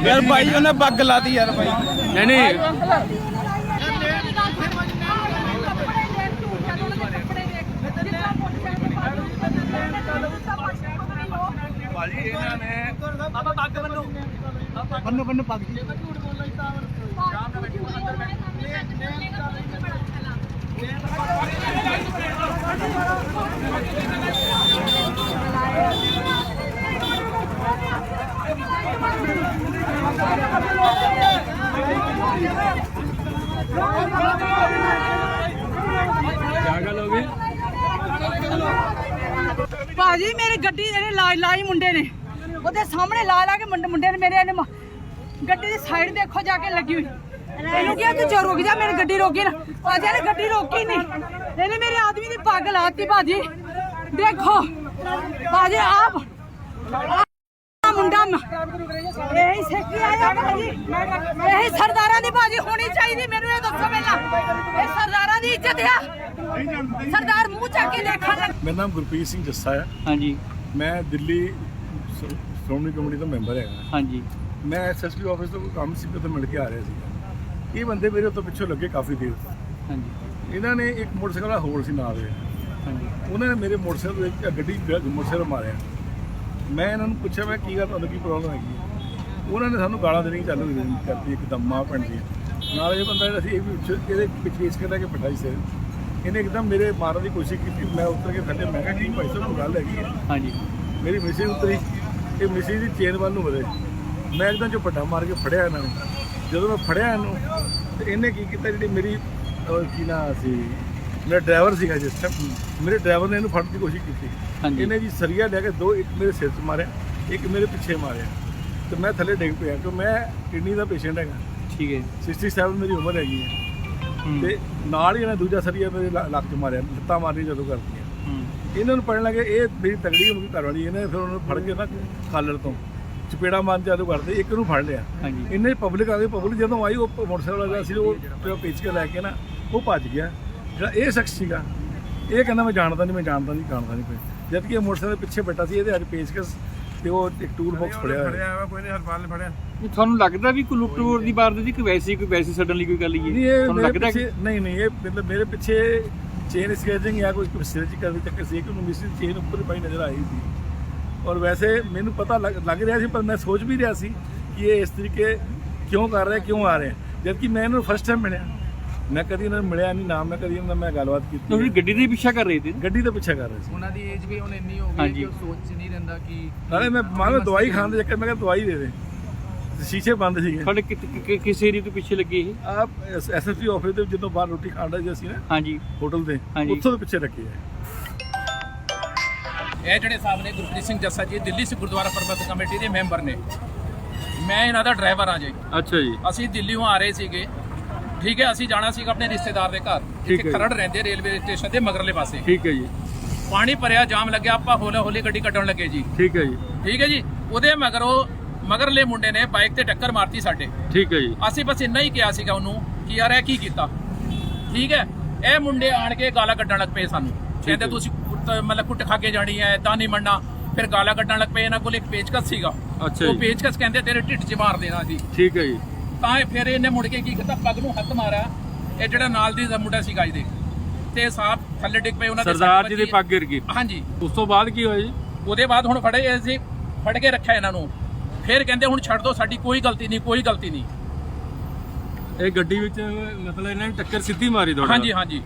ਯਾਰ ਭਾਈ ਉਹਨੇ ਬੱਗ ਲਾਤੀ ਯਾਰ ਭਾਈ ਨਹੀਂ ਨਹੀਂ ਭਾਜੀ ਇਹਨਾਂ ਨੇ ਬਾਬਾ ਪੱਗ ਬੰਨੋ ਬੰਨੋ ਬੰਨੋ ਪੱਗ ਕੀ ਗੱਲ ਹੋ ਗਈ ਭਾਜੀ, ਮੇਰੀ ਗੱਡੀ ਇਹਨੇ ਲਾਈ ਲਾਈ ਮੁੰਡੇ ਨੇ। ਉਹਦੇ ਸਾਹਮਣੇ ਲਾ ਲਾ ਕੇ ਮੁੰਡੇ ਨੇ ਮੇਰੇ ਇਹਨੇ ਗੱਡੀ ਦੀ ਸਾਈਡ ਦੇਖੋ ਜਾ ਕੇ ਲੱਗੀ ਹੋਈ। ਇਹਨੂੰ ਕਿਹਾ ਤੂੰ ਜੋ ਰੁਕ ਜਾ ਮੇਰੀ ਗੱਡੀ ਰੋਕੀ ਨਾ। ਭਾਜੀ ਇਹਨੇ ਗੱਡੀ ਰੋਕੀ ਨਹੀਂ ਇਹਨੇ ਮੇਰੇ ਆਦਮੀ ਦੀ ਪੱਗ ਲਾਤੀ ਭਾਜੀ। ਦੇਖੋ ਭਾਜੀ ਆਪ ਆਹ ਮੁੰਡਾ ਇਹੀ ਸੈਕਟਰੀ ਆਇਆ ਭਾਜੀ। ਇਹੀ ਸਰਦਾਰਾਂ ਦੀ ਭਾਜੀ ਹੋਣੀ ਚਾਹੀਦੀ ਮੈਨੂੰ ਇਹ ਦੱਸੋ ਪਹਿਲਾਂ। ਇਹ ਸਰਦਾਰਾਂ ਦੀ ਇੱਜ਼ਤ ਆ। ਸਰਦਾਰ ਮੂੰਹ ਚੱਕ ਕੇ ਦੇਖਣ ਲੱਗ ਮੇਰਾ ਨਾਮ ਗੁਰਪ੍ਰੀਤ ਸਿੰਘ ਜੱਸਾ ਹੈ। ਹਾਂਜੀ। ਮੈਂ ਦਿੱਲੀ ਸ਼੍ਰੋਮਣੀ ਕਮੇਟੀ ਦਾ ਮੈਂਬਰ ਹੈਗਾ। ਹਾਂਜੀ। ਮੈਂ ਐਸਐਸਪੀ ਆਫਿਸ ਤੋਂ ਕੋਈ ਕੰਮ ਸੀ ਤੇ ਮਿਲ ਕੇ ਆ ਰਿਹਾ ਸੀ। ਇਹ ਬੰਦੇ ਮੇਰੇ ਤੋਂ ਪਿੱਛੋਂ ਲੱਗੇ ਕਾਫੀ ਦੇਰ ਹਾਂਜੀ। ਇਹਨਾਂ ਨੇ ਇੱਕ ਮੋਟਰਸਾਈਕਲ ਵਾਲਾ ਹੋਰ ਸੀ ਨਾਲ। ਦੇ ਹਾਂਜੀ। ਉਹਨਾਂ ਨੇ ਮੇਰੇ ਮੋਟਰਸਾਈਕਲ ਦੇ ਇੱਕ ਗੱਡੀ ਮੋਟਰਸਾਈਕਲ ਮਾਰਿਆ। ਮੈਂ ਇਹਨਾਂ ਨੂੰ ਪੁੱਛਿਆ ਮੈਂ ਕੀ ਗੱਲ ਤੁਹਾਨੂੰ ਕੀ ਪ੍ਰੋਬਲਮ ਹੈਗੀ ਹੈ? ਉਹਨਾਂ ਨੇ ਸਾਨੂੰ ਗਾਲਾਂ ਦੇਣੀ ਚਾਲੂ ਕਰ- ਕਰਤੀ ਇੱਕਦਮ ਮਾਂ ਭੈਣ ਦੀ ਨਾਲ ਇਹ ਬੰਦਾ ਜਿਹੜਾ ਸੀ ਇਹ ਵੀ ਉੱਚ- ਇਹਦੇ ਪਿੱਛੇ ਇਸ ਕਰਦਾ ਕਿ ਪਟਾਈ ਸੇ। ਇਹਨੇ ਇੱਕਦਮ ਮੇਰੇ ਮਾਰਨ ਦੀ ਕੋਸ਼ਿਸ਼ ਕੀਤੀ। ਮੈਂ ਉੱਤਰ ਕੇ ਥੱਲੇ ਮੈਂ ਕਿਹਾ ਕੀ ਭਾਈ ਸਾਹਿਬ ਕੋਈ ਗੱਲ ਹੈਗੀ ਹੈ। ਹਾਂਜੀ। ਮੇਰੀ ਮਿਸੀ ਉਤਰੀ। ਇਹ ਮਿਸੀ ਦੀ ਚੇਨ ਵੱਲ ਨੂੰ ਵਧੇ। ਮੈਂ ਇੱਕਦਮ ਜੋ ਪੱਟਾ ਮਾਰ ਕੇ ਫੜਿਆ ਇਹਨਾਂ ਨੂੰ। ਜਦੋਂ ਮੈਂ ਫੜਿਆ ਇਹਨੂੰ ਤੇ ਇਹਨੇ ਕੀ ਕੀਤਾ ਜਿਹੜੀ ਮੇਰੀ ਕੀ ਨਾ ਸੀ ਮੇਰਾ ਡਰਾਈਵਰ ਸੀਗਾ ਜਿਸ ਟਾਈਮ ਮੇਰੇ ਡਰਾਈਵਰ ਨੇ ਇਹਨੂੰ ਫੜਨ ਦੀ ਕੋਸ਼ਿਸ਼ ਕੀਤੀ। ਇਹਨੇ ਜੀ ਸਰੀਆ ਲੈ ਕੇ ਦੋ ਇੱਕ ਮੇਰੇ ਸਿਰ 'ਚ ਮਾਰਿਆ ਇੱਕ ਮੇਰੇ ਪਿੱਛੇ ਮਾਰਿਆ। ਤੇ ਮੈਂ ਥੱਲੇ ਡਿੱਗ ਪਿਆ ਕਿਉਂ ਮੈਂ ਕਿਡਨੀ ਦਾ ਪੇਸ਼ੈਂਟ ਹੈਗਾ। ਠੀਕ ਹੈ। 67 ਮੇਰੀ ਉਮਰ ਹੈਗੀ ਹੈ। ਹੂੰ, ਤੇ ਨਾਲ ਹੀ ਇਹਨੇ ਦੂਜਾ ਸਰੀਆ ਮੇਰੇ ਲ- ਲੱਕ 'ਚ ਮਾਰਿਆ ਲੱਤਾਂ ਮਾਰੀ ਜਦੋਂ ਕਰਦੀਆਂ ਹੂੰ, ਇਹਨਾਂ ਨੂੰ ਪੜਨ ਲੱਗੇ ਇਹ ਮੇਰੀ ਤਗੜੀ ਹੋ ਗਈ ਘਰ ਵਾਲੀ ਇਹਨੇ ਫਿਰ ਉਹਨੂੰ ਫੜ ਕੇ ਨਾ ਖਾਲਰ ਤੋਂ ਚਪੇੜਾ ਮਾਰਨ ਚਾਲੂ ਕਰਦੇ ਇੱਕ ਨੂੰ ਫੜ ਲਿਆ। ਹਾਂਜੀ। ਇੰਨੇ ਪਬਲਿਕ ਆ ਗਈ ਪਬਲਿਕ ਜਦੋਂ ਆਈ ਉਹ ਮੋਟਰਸਾਈਕਲ ਵਾਲਾ ਸੀ ਉਹ ਪਿਓ ਪੇਚ ਕੇ ਲੈ ਕੇ ਨਾ ਉਹ ਭੱਜ ਗਿਆ। ਜਿਹੜਾ ਇਹ ਸ਼ਖਸ ਸੀਗਾ ਇਹ ਕਹਿੰਦਾ ਮੈਂ ਜਾਣਦਾ ਨਹੀਂ ਮੈਂ ਜਾਣਦਾ ਨਹੀਂ ਜਾਣਦਾ ਨਹੀਂ ਕੋਈ। ਜਦ ਕਿ ਇਹ ਮੋਟਰਸਾਈਕਲ ਦੇ ਪਿੱਛੇ ਬੈਠਾ ਸੀ ਇਹਦੇ ਅੱਜ ਪੇਚਕਸ ਤੇ ਉਹ ਇੱਕ ਟੂਲ ਬਾਕਸ ਫੜਿਆ ਹੋਇਆ। ਕੋਈ ਨਹੀਂ ਹਰਪਾਲ ਨੇ ਫੜਿਆ। ਨਹੀਂ, ਤੁਹਾਨੂੰ ਲੱਗਦਾ ਵੀ ਕੋਈ ਲੁੱਟ ਖੋਰ ਦੀ ਵਾਰਦਾਤ ਜੀ ਕੋਈ ਵੈਸੀ ਕੋਈ ਵੈਸੀ ਸਡਨ ਲਈ ਕੋਈ ਗੱਲ ਹੀ? ਹੈ ਤੁਹਾਨੂੰ ਮੇਰੇ ਲੱਗਦਾ ਕਿ ਪਿੱਛੇ ਨਹੀਂ ਨਹੀਂ ਇਹ ਮਤਲਬ ਮੇਰੇ ਪਿੱਛੇ ਚੇਨ ਸਕੇਜਿੰਗ ਜਾਂ ਕੋਈ ਸਿਰ ਚ ਕਰਦੇ ਚੱਕਰ ਸੀ ਕਿ ਉਹਨੂੰ ਮਿਸ ਚੇਨ ਉੱਪਰ ਪਾਈ ਨਜ਼ਰ ਆਈ ਸੀ। ਔਰ ਵੈਸੇ ਮੈਨੂੰ ਪਤਾ ਲੱਗ ਲੱਗ ਰਿਹਾ ਸੀ ਪਰ ਮੈਂ ਸੋਚ ਵੀ ਰਿਹਾ ਸੀ ਕਿ ਇਹ ਇਸ ਤਰੀਕੇ ਕਿਉਂ ਕਰ ਰਿਹਾ ਕਿਉਂ ਆ ਰਿਹਾ। ਜਦ ਕਿ ਮੈਂ ਇਹਨੂੰ ਫਸਟ ਟਾਈਮ ਮਿਲਿਆ। ਮੈਂ ਕਦੀ ਇਹਨਾਂ ਨੂੰ ਮਿਲਿਆ ਨਹੀਂ ਨਾ ਮੈਂ ਕਦੀ ਇਹਨਾਂ ਨਾਲ ਮੈਂ ਗੱਲਬਾਤ ਕੀਤੀ ਤੁਸੀਂ। ਗੱਡੀ ਦੇ ਪਿੱਛਾ ਕਰ ਰਹੇ ਸੀ? ਗੱਡੀ ਦਾ ਪਿੱਛਾ ਕਰ ਰਿਹਾ ਸੀ। ਉਹਨਾਂ ਦੀ ਏਜ ਵੀ ਹੁਣ ਇੰਨੀ ਹੋ ਗਈ। ਕਿ ਉਹ ਸੋਚ ਨਹੀਂ ਰਹਿੰਦਾ ਕਿ ਨਾਲੇ ਮੈਂ ਮੰਨ ਲਓ ਦਵਾਈ ਖਾਣ ਦੇ ਚੱਕਰ ਮੈਂ ਕਿਹਾ ਦਵਾਈ ਦੇ ਦੇ। ਸ਼ੀਸ਼ੇ ਬੰਦ ਸੀਗੇ। ਤੁਹਾਡੇ ਕਿਸ ਏਰੀਆ ਤੋਂ ਪਿੱਛੇ ਲੱਗੇ ਇਹ? ਆਪ ਐਸਐਸਪੀ ਆਫਿਸ ਦੇ ਜਦੋਂ ਬਾਹਰ ਰੋਟੀ ਖਾਣ ਦਾ ਸੀ ਨਾ ਹਾਂਜੀ। ਹੋਟਲ ਦੇ। ਉੱਥੋਂ ਦੇ ਪਿੱਛੇ ਰੱਖੇ ਹੈ। ਇਹ ਜਿਹੜੇ ਸਾਹਮਣੇ ਗੁਰਪ੍ਰੀਤ ਸਿੰਘ ਜੱਸਾ ਜੀ ਦਿੱਲੀ ਸੇ ਗੁਰਦੁਆਰਾ ਪ੍ਰਬੰਧਕ ਕਮੇਟੀ ਦੇ ਮੈਂਬਰ ਨੇ। ਮੈਂ ਇਹਨਾਂ ਦਾ ਡਰਾਈਵਰ ਆ ਜੀ। ਅੱਛਾ ਜੀ। ਅਸੀਂ ਦਿੱਲੀੋਂ ਆ ਰਹੇ ਸੀਗੇ। ਠੀਕ ਹੈ ਅਸੀਂ ਜਾਣਾ ਸੀਗਾ ਆਪਣੇ ਰਿਸ਼ਤੇਦਾਰ ਦੇ ਘਰ। ਜਿੱਥੇ ਖਰੜ ਰਹਿੰਦੇ ਰੇਲਵੇ ਸਟੇਸ਼ਨ ਦੇ ਮਗਰਲੇ ਪਾਸੇ। ਠੀਕ ਹੈ ਜੀ। ਪਾਣੀ ਭਰਿਆ ਜਾਮ ਲੱਗਿਆ ਆਪਾਂ ਹੌਲੇ ਹੌਲੀ ਗੱਡੀ ਕੱਢਣ ਲੱਗੇ ਜੀ। ਠੀਕ ਹੈ ਜੀ। ਠੀਕ ਹੈ ਜੀ? ਉਹਦੇ ਮਗਰੋਂ ਮਗਰਲੇ ਮੁੰਡੇ ਨੇ ਬਾਈਕ ਤੇ ਟੱਕਰ ਮਾਰਤੀ ਸਾਡੇ। ਠੀਕ ਹੈ ਜੀ। ਅਸੀਂ ਬਸ ਇੰਨਾ ਹੀ ਕਿਹਾ ਸੀਗਾ ਉਹਨੂੰ ਕਿ ਯਾਰ ਇਹ ਕੀ ਕੀਤਾ? ਠੀਕ ਹੈ? ਇਹ ਮੁੰਡੇ ਆਣ ਕੇ ਗਾਲਾਂ ਕੱਢਣ ਲੱਗ ਪਏ ਸਾਨੂੰ। ਕਹਿੰਦੇ ਤੁਸੀਂ ਮਤਲਬ ਕੁੱਟ ਖਾ ਕੇ ਜਾਣੀ ਹੈ ਤਾਂ ਨਹੀਂ ਮੰਨਣਾ। ਫਿਰ ਗਾਲਾਂ ਕੱਢਣ ਲੱਗ ਪਏ ਇਹਨਾਂ ਕੋਲ ਇੱਕ ਪੇਚਕਸ ਸੀਗਾ। ਅੱਛਾ ਉਹ ਜੀ। ਪੇਚਕਸ ਕਹਿੰਦੇ ਤੇਰੇ ਢਿੱਡ 'ਚ ਮਾਰ ਦੇਣਾ ਸੀ। ਠੀਕ ਹੈ ਜੀ। ਤਾਂ ਇਹ ਫਿਰ ਇਹਨੇ ਮੁੜ ਕੇ ਕੀ ਕੀਤਾ? ਪੱਗ ਨੂੰ ਹੱਥ ਮਾਰਿਆ। ਇਹ ਜਿਹੜਾ ਨਾਲ ਦੀ ਮੁੰਡਾ ਸੀਗਾ ਇਹਦੇ। ਤੇ ਸਾਹਬ ਥੱਲੇ ਡਿੱਗ ਪਏ ਉਹਨਾਂ ਦੇ ਸਰਦਾਰ ਜੀ ਦੇ। ਪੱਗ ਗਿਰ ਗਈ। ਹਾਂਜੀ। ਉਸ ਤੋਂ ਬਾਅਦ ਕੀ ਹੋਇਆ ਜੀ? ਉਹਦੇ ਬਾਅਦ ਹੁਣ ਫੜੇ ਅਸੀਂ ਫੜ ਕੇ ਰੱਖਿਆ ਇਹਨਾਂ ਨੂੰ। ਫਿਰ ਕਹਿੰਦੇ ਹੁਣ ਛੱਡ ਦਿਓ ਸਾਡੀ ਕੋਈ ਗਲਤੀ ਨਹੀਂ ਕੋਈ ਗਲਤੀ ਨਹੀਂ। ਇਹ ਗੱਡੀ ਵਿੱਚ ਮਤਲਬ ਇਹਨਾਂ ਨੇ ਟੱਕਰ ਸਿੱਧੀ ਮਾਰੀ ਤੁਹਾਡੇ ਹਾਂਜੀ ਹਾਂਜੀ।